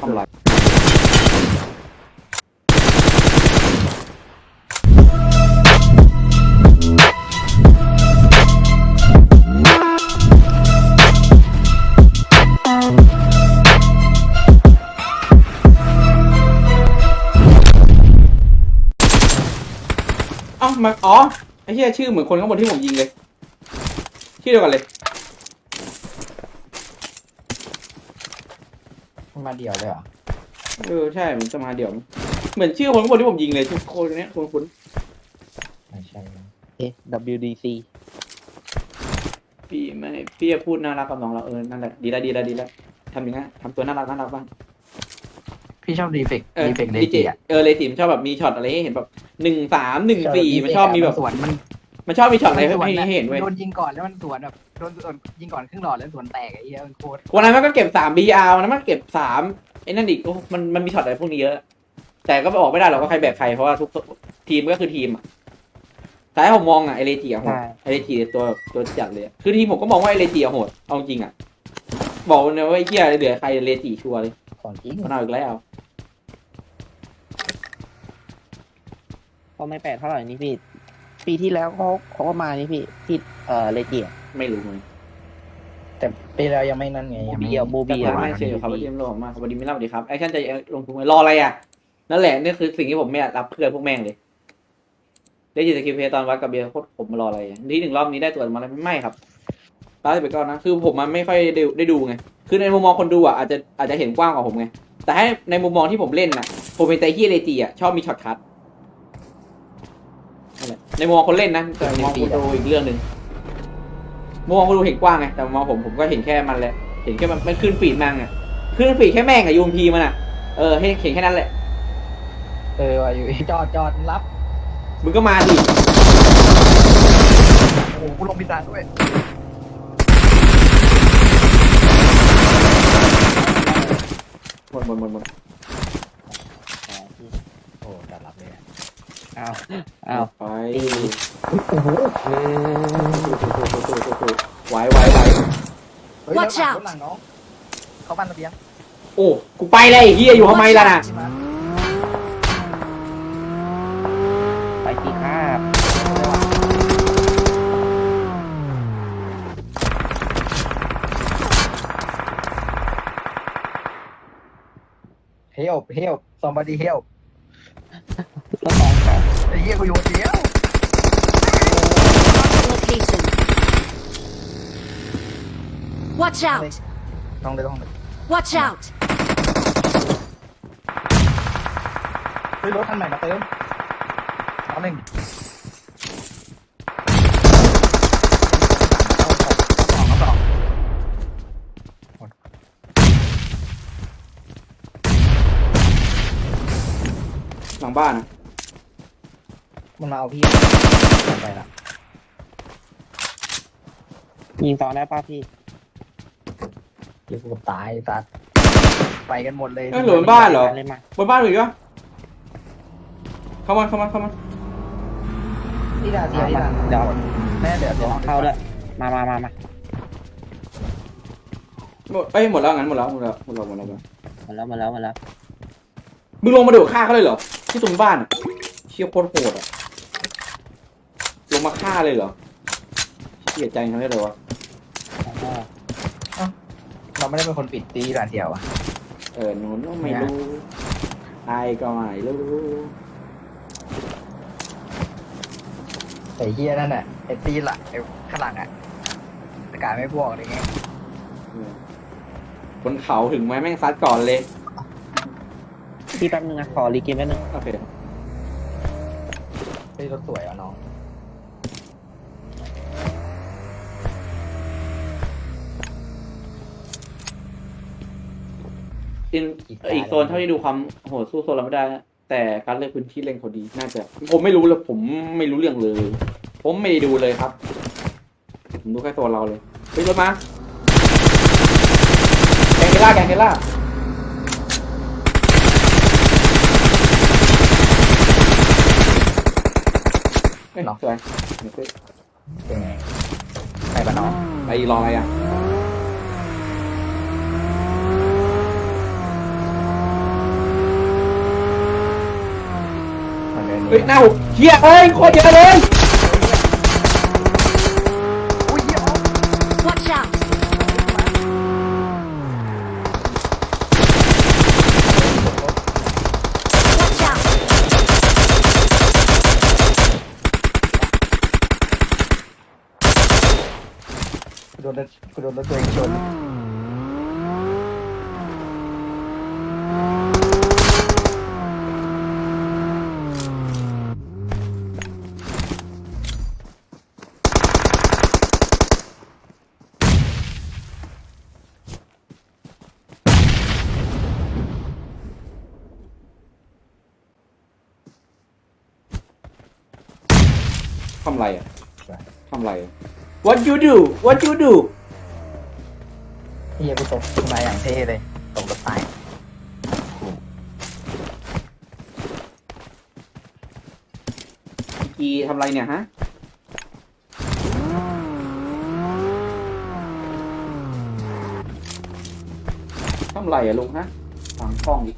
ทำไรเอ้ามาอ๋อไอ้เหี้ยชื่อเหมือนคนข้างบนที่ผมยิงเลย ชื่อเดียวกันเลย มาเดี่ยวเลยเหรอเออใช่เหมือนสมาเดี่ยว เหมือนชื่อคนข้างบนที่ผมยิงเลยชื่อคนเนี้ยคุณคุณไม่ใช่นะเอ๊ะ WDC พี่ไม่พี่จะพูดน่ารักกับน้องเราเออนั่นแหละดีแล้วดีแล้วดีแล้วทำอย่างนั้นทำตัวน่ารักน่ารักบ้างพี่ชอบดีเฟกเออดีเฟกเลดีเจจิอะเออเลจิมนชอบแบบมีช็อตอะไรให้เห็นแบบหนึ่งสามหนึ่งสี่มันชอบมีแบบสวนมัน มันชอบมีช็อตอะไรสวนให้นะให้เห็นเว้ยโดนยิงก่อนแล้วมันสวนแบบโดนโดนยิงก่อนครึ่งหลอดแล้วสวนแตกไอ้เหี้ยมันโคตรวันนั้นมันก็เก็บสาม BR วันนั้นมันเก็บสามไอ้นั่นอีกโอ้มันมันมีช็อตอะไรพวกนี้เยอะ แต่ก็บอกไม่ได้หรอกว่าใครแบกใครเพราะว่าทุกทีมก็คือทีมอะแต่ให้ผมมองอะไอเลจิอะโหดใช่ไอเลจิตัวตัวจัดเลยอะคือทีมผมก็มองว่าไอเลจิอะโหดเอาจริงอะบอกเลยว่าไอ้เหี้ยเหลือใครเลจิชัวร์เลยของจริงมันเอาอีกแล้วก็ไม่แปลกเท่าไหร่นี่พี่ ปีที่แล้วเขาเขาก็มานี่พี่ที่เอ่อเลเจียไม่รู้เลยแต่ปีแล้วยังไม่นั่นไงโมยังบีไม่อะโมบีแต่อะไม่เชื่อครับว่าทีมโลกมากสวัสดีไม่เล่าดีครับแอคชั่นจะลงทุนไหมรออะไรอะนั่นแหละนี่คือสิ่งที่ผมไม่อยากรับเพื่อนพวกแม่งเลยได้ยินสกิปเพย์ตอนวัดกับเบียร์โคตรผมมารออะไรอะที่หนึ่งรอบนี้ได้ตัวมาอะไรไม่ครับร้านไปก่อนนะคือผมมันไม่ค่อยได้ได้ดูไงคือในมุมมองคนดูอะอาจจะอาจจะเห็นกว้างกว่าผมไงแต่ให้ในมุมมองที่ผมเล่นน่ะผมเป็นใจเฮียเลจีอะชอบมีช็อตคัท นั่นแหละในมุมมองคนเล่นนะแต่มุมมองคนดูอีกเรื่องหนึ่งมุมมองคนดูเห็นกว้างไงแต่มุมมองผมผมก็เห็นแค่มันแหละเห็นแค่มันมันขึ้นฟีดมังอะขึ้นฟีดแค่แม่งอะยูมพีมันอะเออเห็นเห็นแค่นั้นแหละเออว่าอยู่จอดจอดรับมึงก็มาดิโอ้โหกูลงพิซซ่าด้วยหมดหมดหมดหมด โอ้จอดรับเลยอะ อ้าวอ้าวไปโอ้โหไหวไหวไหวเฮ้ย Watch รถหลัง out รถหลังน้องเขาบ้านระเบียงโอ้กูไปเลยไอ้เฮียอยู่ทำไมล่ะน่ะไปทีครับเฮลเฮลซอมบอดี้เฮลรถสองครับ ไอ้เหี้ยกูอยู่คนเดียว Location. Watch out! ต้องเลยต้องเลย Watch out! ซื้อรถคันใหม่มาเติมเอาหนึ่งเอาสองเอาสองหลังบ้านอะ มันมาเอาพี่ไปละยิงต่อได้ป่ะพี่เดี๋ยวกูตายสัตว์ไปกันหมดเลยเอ้ยหรือบนบ้านเหรอ เลยมาบนบ้านหรือวะเข้ามาเข้ามาเข้ามาที่ดาเซียที่ดาเดี๋ยวแม่เดี๋ยวเดี๋ยวเข้าด้วยมามามามาหมดเอ้ยหมดแล้วงั้นหมดแล้วหมดแล้วหมดแล้วหมดแล้วหมดแล้วหมดแล้วหมดแล้วหมดแล้วมึงลงมาดูฆ่าเขาเลยเหรอที่ตรงบ้านอะเชี่ยโคตรโหดอะล งมาฆ่าเลยเหรอเสียใจทำได้เลยวะอ๋อเราไม่ได้เป็นคนปิดตีดาเซียวอะเออหนูก็ไม่รู้ไอก็ไม่รู้ไอ้เฮียนั่นน่ะไอ้ตีหลักไอ้ข้างหลังอะอากาศไม่บวกอะไรเงี้ยเออบนเขาถึงไหมแม่งซัดก่อนเลยพี่แป๊บนึงนะขอรีเกมแป๊บนึงโอเคไอ้รถสวยอะน้อง อีกอีกโซนเท่าที่ดูความโหดสู้โซนเราไม่ได้นะแต่การเลือกพื้นที่เล่นเขาดีน่าจะผมไม่รู้เลยผมไม่รู้เรื่องเลย ผมไม่ได้ดูเลยครับ ผมดูแค่โซนเราเลยเฮ้ยรถมาแกงเกล่าแกงเกล่าเฮ้ยสวยเดี๋ยวสิเป็นไงไปปะน้องไปรออะไรอะ ฮ้ยหน้าผมเฮียเอ้ยโคตรเยอะเลยอุ้ยเหี้ยอ๋อ Watch out! Watch out! กูโดนรถกูโดนรถตัวเองชน ทำไรอะทำไรอะ What you do What you do เฮียกูตกมาอย่างเท่เลยตกรถตายกีทำไรเนี่ยฮะ ทำไรอะลุงฮะฟังกล้องดิ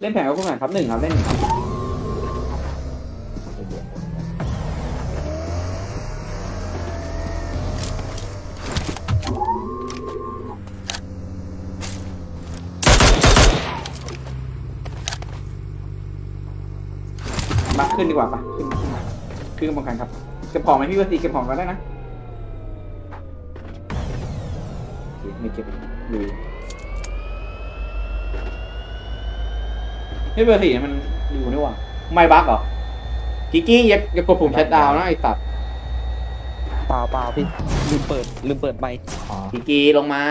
เล่นแผงกับคุณหน่อยครับหนึ่งครับ เล่นหนึ่งครับ มาขึ้นดีกว่าปะขึ้นขึ้นมาขึ้นกำบังคันครับเก็บของไหมพี่วสีเก็บของกันได้นะไม่เก็บดูไม่เบอร์สี่มันอยู่นี่หว่าไม่บั๊กเหรอกิกกี้อย่าอย่ากดปุ่มชัดดาวน์นะไอ้สัตว์เปล่าเปล่าพี่ลืมเปิดลืมเปิดไมค์อ๋อกิกกี้ลงมา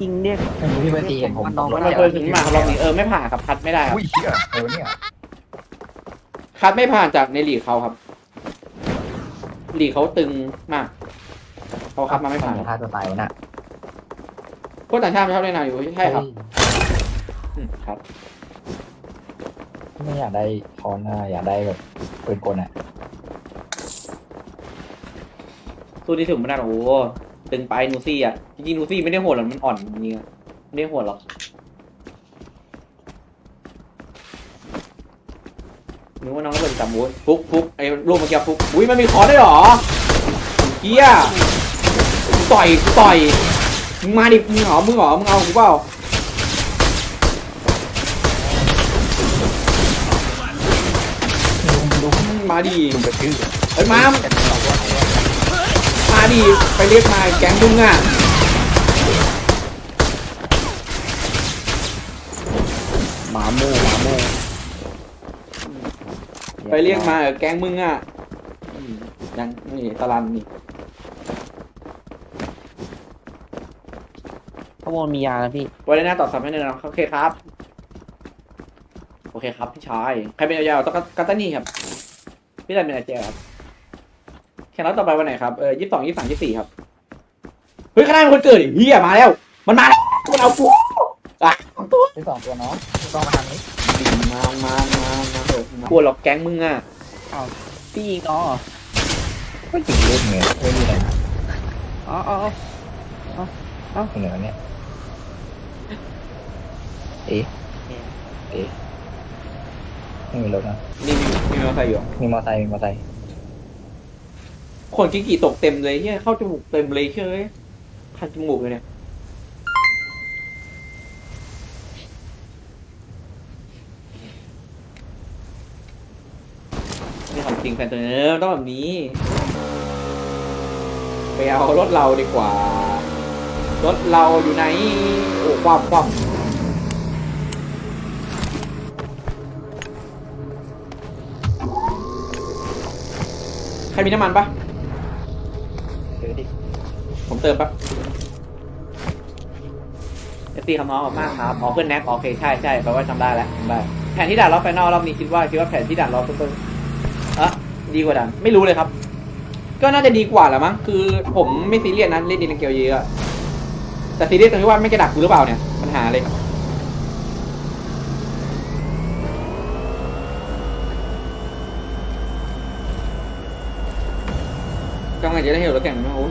จริงเรียกไม่รู้พี่เบอร์ตีเห็นผมน้องตก็กรได้ถเราเคยถึงมาครับรอบนี้เออไม่ผ่านครับคัดไม่ได้ครับอุ้ยเฮียเออเนี่ยคัดไม่ผ่านจากในลีกเขาครับลีกเขาตึงมากเขาคัดมาไม่ผ่านฆ่าตัวตายวะน่ะพวกต่างชาติไม่ชอบเล่นนาอยู่ใช่ครับอืมครับ ไม่อยากได้คอนนะอยากได้แบบปืนกลอะสู้ที่ถึงไม่ได้หรอกโอ้โห ตึงไปนูซี่อะจริงๆนูซี่ไม่ได้โหดหรอกมันอ่อนจริงๆไม่ได้โหดหรอกนึกว่าน้องระเบิดจำโว้ยฟุกฟุกไอ้รูปเมื่อกี้ฟุกอุ้ยมันมีคอร์ได้หรอเกียต่อยต่อยมึงมาดิมึงหอมึงหอมึงเอากูเปล่ามาดิเฮ้ยมา มาดิไปเรียกมาแก๊งมึงอะหมาโม่หมาโม่ไปเรียกมาเออแก๊งมึงอะอืมยังนี่ตะลันนี่ขโมยมียานะพี่ วันนี้หน้าตอบสับให้หนึ่งนะโอเคครับ โอเคครับพี่ชายใครเป็นยาวๆต้องกัตตานี่ครับ พี่ดันเป็นอาเจครับแข่งรอบต่อไปวันไหนครับ เออยี่สิบสองยี่สิบสามยี่สิบสี่ครับ เฮ้ยข้างหน้ามีคนเกิดอีกเฮียมาแล้ว มันมาแล้วมันเอาตัวอะตัวที่สองตัวน้องต้องมาทางนี้มามามามาเถอะกลัวหรอกแก๊งมึงอะพี่ยิงน้องเหรอก็จริงเล่นเงี้ยไม่มีอะไรนะอ๋ออ๋ออ๋อเหนือเนี่ยเอ๊ะเอ๊ะไม่มีรถนะนี่มีมีมอเตอร์ไซค์อยู่มีมอไซค์มีมอไซค์ คนกินกี่ตกเต็มเลยเฮียเข้าจมูกเต็มเลยเฮ้ยคันจมูกเลยเนี่ยนี่ของจริงแฟนตัวเนี้ยต้องแบบนี้ไปเอารถเราดีกว่า รถเราอยู่ไหน โอ้ความความใครมีน้ำมันปะ ผมเติมปะเอฟซีคำน้องออกมากครับอ๋อเพื่อนแน็กโอเคใช่ใช่แปลว่าจำได้แล้วจำได้แผนที่ด่านรอบไฟนอลรอบนี้คิดว่าคิดว่าแผนที่ด่านรอบต้นๆอะดีกว่าด่านไม่รู้เลยครับ ก็น่าจะดีกว่าแหละมั้งคือ ผมไม่ซีเรียสนะเล่นดีเลนเกลเยอะอะแต่ซีเรียสตรงที่ว่าไม่จะดักกูหรือเปล่าเนี่ยปัญหาเลยกำลังจะได้เห็นรถแข่งไหมโอ้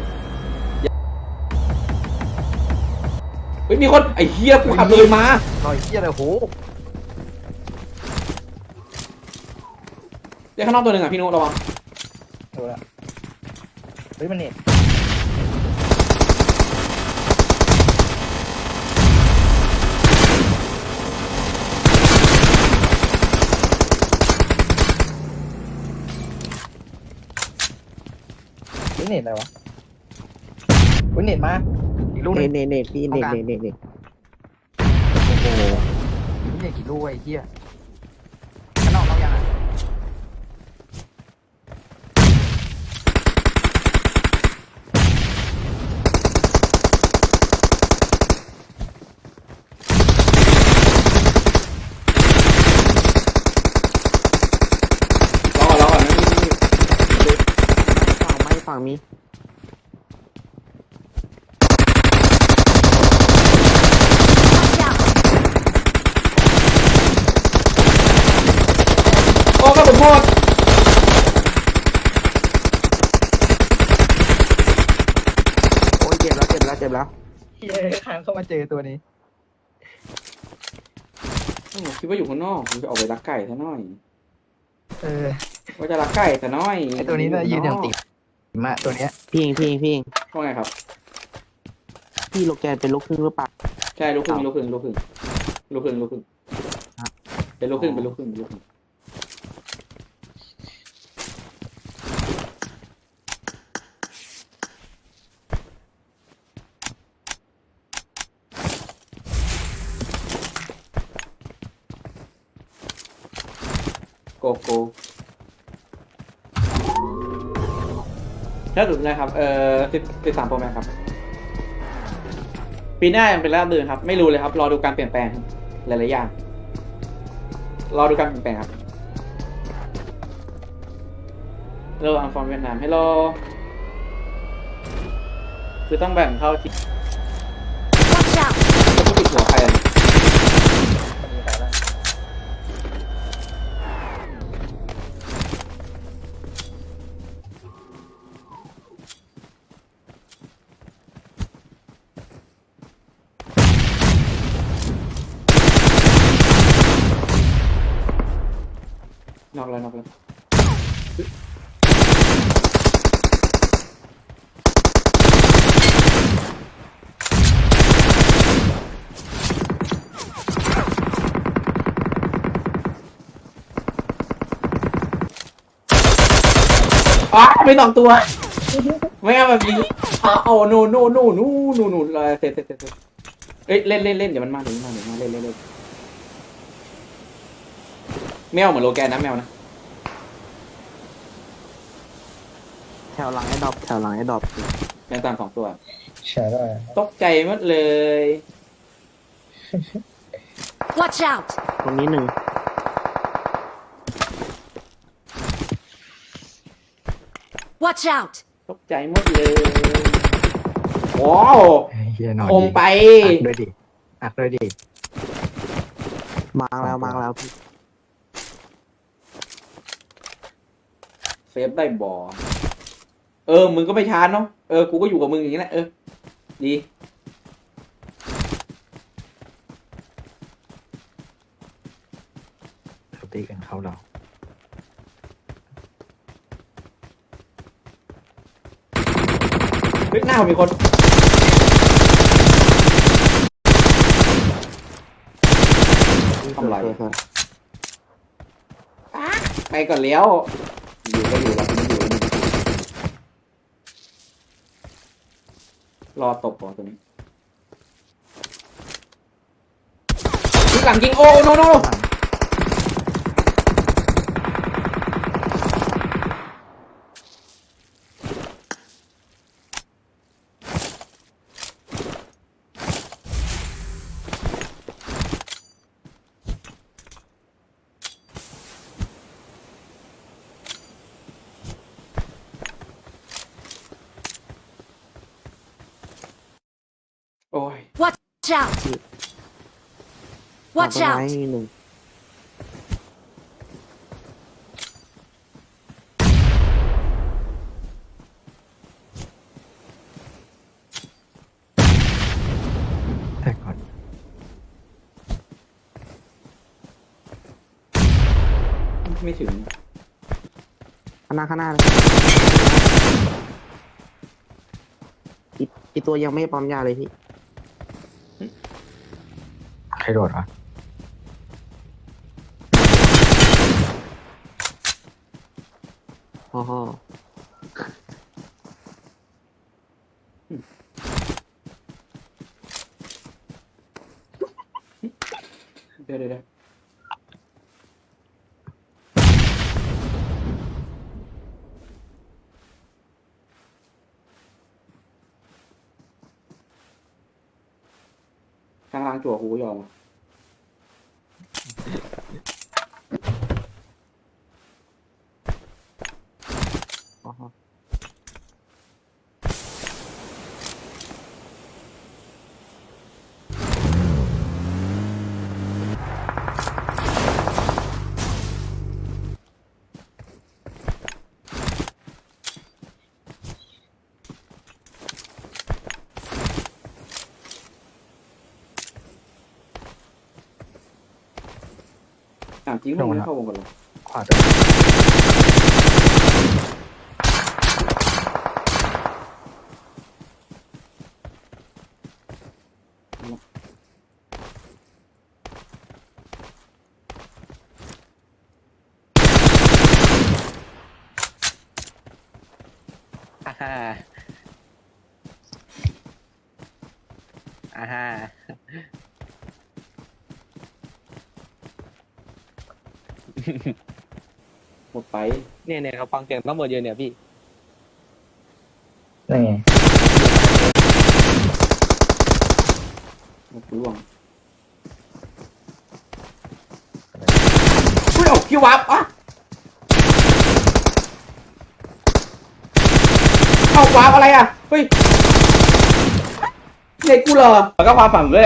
เฮ้ยมีคนไอ้เฮียกูขับเลยมารอยเฮียเลยโหเดี๋ยวข้างนอกตัวหนึ่งอะพี่นุระวังดูละเฮ้ยมันเน็ตเฮ้ยเน็ตอะไรวะเฮ้ยเน็ตมา อีกลูกหเนนึงตเนตเนตพี่เนตเนตเนตเนตโอ้โหนี่เนี่ยกี่ลูกไอ้เหี้ยข้างนอกเรายังอะรอก่อนรอก่อนนะนี่นี่ฝั่งไม่ฝั่งมี Watch out! โอ้กระสุนหมด โอ้ยเจ็บแล้วเจ็บแล้วเจ็บแล้วเหี้ยค้างเข้ามาเจอตัวนี้โอ้คิดว่าอยู่ข้างนอกผมจะออกไปรักไก่ซะหน่อย เออ ว่าจะรักไก่ซะหน่อยไอตัวนี้น่ายืนอย่างติดมาตัวเนี้ย พี่เองพี่เองพี่เองว่าไงครับ พี่โลแกนเป็นลูกครึ่งหรือเปล่า ใช่ลูกครึ่งลูกครึ่งลูกครึ่งลูกครึ่งลูกครึ่งครับเป็นลูกครึ่งเป็นลูกครึ่งเป็นลูกครึ่ง โกโก้ถ้าดูนะครับ เอ่อสิบสิบสามโปรแมครับ ปีหน้ายังเป็นราบรื่นครับ ไม่รู้เลยครับ รอดูการเปลี่ยนแปลงหลายๆอย่าง รอดูการเปลี่ยนแปลงครับเริ่มอังฟอร์มเวียดนามให้รอคือต้องแบ่งเข้าที่ Watch out! แล้วก็ติดหัวใครอะ คนนี้ตายแล้ว นอกแล้วนอกแล้วอ้า ไม่สองตัว ไม่เอาแบบนี้อ้าวโอ้โนโนโนโนโนโนเลยเสร็จเสร็จเสร็จเสร็จเอ้ยเล่นเล่นเล่นเดี๋ยวมันมาเดี๋ยวมันมาเดี๋ยวมันมาเล่นเล่นเล่นแมวเหมือนโลแกนนะแมวนะแถวหลังไอ้ดอปแถวหลังไอ้ดอปแมวตามสองตัว ใช่ได้ตกใจหมดเลย Watch out! ตรงนี้หนึ่ง Watch out! ตกใจหมดเลยว้าวเฮียหน่อยคมไป อักด้วยดิอักด้วยดิมาแล้วมาแล้วพี่เซฟได้บอเออ มึงก็ไม่ช้าเนาะเออ กูก็อยู่กับมึงอย่างนี้แหละเออ ดีเขาตีกันเขาเรา เฮ้ยหน้า ผมมีคน ทำไรสวยสวยไปก่อนเลี้ยว อยู่ก็อยู่แล้วไม่อยู่ก็อยู่รอตบก่อนตัวนี้ยิงหลังยิงโอ้โนโนข้างหลัง Watch out! Watch out! นึงแตกก่นไม่ถึง ข้างหน้าข้างหน้าเลยอีตัวยังไม่ปั๊มยาเลยพี่ ใครโดดวะฮ่อฮ่อเดี๋ยวเดี๋ยวเดี๋ยวข้างล่างจั่วหูยอมว่ะ ฮ่อฮ่อ ถามจริงพวกมึงไม่เข้าวงกันเหรอขวาโดดอ่าฮ่าอ่าฮ่า หมดไปเนี่ยเนี่ยเขาฟังเสียงตำรวจเยอะเนี่ยพี่นี่ไงหมดร่วงเฮ้ยเอาคิววับอะเอาวาร์ปอะไรอะเฮ้ยเด็กกูเหรอ แล้วก็ความฝันผมด้วยแหละ